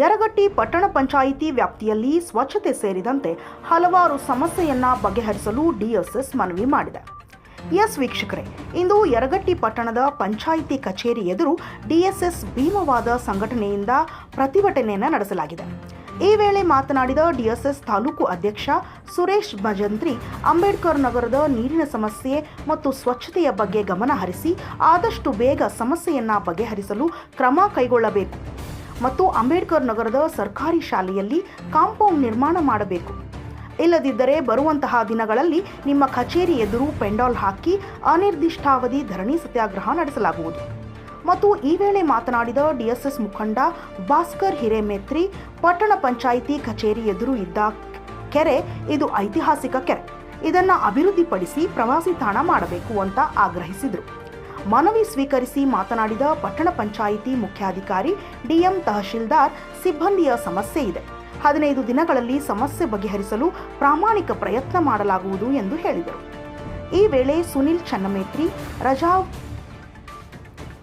ಯರಗಟ್ಟಿ ಪಟ್ಟಣ ಪಂಚಾಯಿತಿ ವ್ಯಾಪ್ತಿಯಲ್ಲಿ ಸ್ವಚ್ಛತೆ ಸೇರಿದಂತೆ ಹಲವಾರು ಸಮಸ್ಯೆಯನ್ನ ಬಗೆಹರಿಸಲು ಡಿಎಸ್ಎಸ್ ಮನವಿ ಮಾಡಿದೆ. ಎಸ್ ವೀಕ್ಷಕರೇ, ಇಂದು ಯರಗಟ್ಟಿ ಪಟ್ಟಣದ ಪಂಚಾಯಿತಿ ಕಚೇರಿ ಎದುರು ಡಿಎಸ್ಎಸ್ ಭೀಮವಾದ ಸಂಘಟನೆಯಿಂದ ಪ್ರತಿಭಟನೆಯನ್ನು ನಡೆಸಲಾಗಿದೆ. ಈ ವೇಳೆ ಮಾತನಾಡಿದ ಡಿಎಸ್ಎಸ್ ತಾಲೂಕು ಅಧ್ಯಕ್ಷ ಸುರೇಶ್ ಭಜಂತ್ರಿ, ಅಂಬೇಡ್ಕರ್ ನಗರದ ನೀರಿನ ಸಮಸ್ಯೆ ಮತ್ತು ಸ್ವಚ್ಛತೆಯ ಬಗ್ಗೆ ಗಮನ ಹರಿಸಿ ಆದಷ್ಟು ಬೇಗ ಸಮಸ್ಯೆಯನ್ನ ಬಗೆಹರಿಸಲು ಕ್ರಮ ಕೈಗೊಳ್ಳಬೇಕು. ಮತ್ತು ಅಂಬೇಡ್ಕರ್ ನಗರದ ಸರ್ಕಾರಿ ಶಾಲೆಯಲ್ಲಿ ಕಾಂಪೌಂಡ್ ನಿರ್ಮಾಣ ಮಾಡಬೇಕು. ಇಲ್ಲದಿದ್ದರೆ ಬರುವಂತಹ ದಿನಗಳಲ್ಲಿ ನಿಮ್ಮ ಕಚೇರಿ ಎದುರು ಪೆಂಡಾಲ್ ಹಾಕಿ ಅನಿರ್ದಿಷ್ಟಾವಧಿ ಧರಣಿ ಸತ್ಯಾಗ್ರಹ ನಡೆಸಲಾಗುವುದು. ಮತ್ತು ಈ ವೇಳೆ ಮಾತನಾಡಿದ ಡಿಎಸ್ಎಸ್ ಮುಖಂಡ ಭಾಸ್ಕರ್ ಹಿರೇಮೇತ್ರಿ, ಪಟ್ಟಣ ಪಂಚಾಯಿತಿ ಕಚೇರಿ ಎದುರು ಇದ್ದ ಕೆರೆ ಇದು ಐತಿಹಾಸಿಕ ಕೆರೆ. ಇದನ್ನು ಅಭಿವೃದ್ಧಿಪಡಿಸಿ ಪ್ರವಾಸಿ ತಾಣ ಮಾಡಬೇಕು ಅಂತ ಆಗ್ರಹಿಸಿದರು. ಮನವಿ ಸ್ವೀಕರಿಸಿ ಮಾತನಾಡಿದ ಪಟ್ಟಣ ಪಂಚಾಯಿತಿ ಮುಖ್ಯಾಧಿಕಾರಿ ಡಿಎಂ ತಹಶೀಲ್ದಾರ್, ಸಿಬ್ಬಂದಿಯ ಸಮಸ್ಯೆ ಇದೆ. ಹದಿನೈದು ದಿನಗಳಲ್ಲಿ ಸಮಸ್ಯೆ ಬಗೆಹರಿಸಲು ಪ್ರಾಮಾಣಿಕ ಪ್ರಯತ್ನ ಮಾಡಲಾಗುವುದು ಎಂದು ಹೇಳಿದರು. ಈ ವೇಳೆ ಸುನಿಲ್ ಚನ್ನಮೇತ್ರಿ, ರಜಾ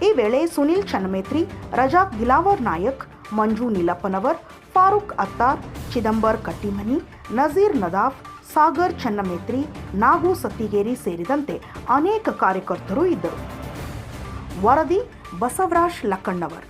ಈ ವೇಳೆ ಸುನಿಲ್ ಚನ್ನಮೇತ್ರಿ, ರಜಾಕ್ ದಿಲಾವರ್ ನಾಯಕ್, ಮಂಜು ನೀಲಪ್ಪನವರ್, ಫಾರೂಕ್ ಅತ್ತಾರ್, ಚಿದಂಬರ್ ಕಟ್ಟಿಮನಿ, ನಜೀರ್ ನದಾಫ್, ಸಾಗರ್ ಚನ್ನಮೇತ್ರಿ, ನಾಗು ಸತ್ತಿಗೇರಿ ಸೇರಿದಂತೆ ಅನೇಕ ಕಾರ್ಯಕರ್ತರು ಇದ್ದರು. ವರದಿ ಬಸವರಾಜ್ ಲಕ್ಕಣ್ಣವರ್.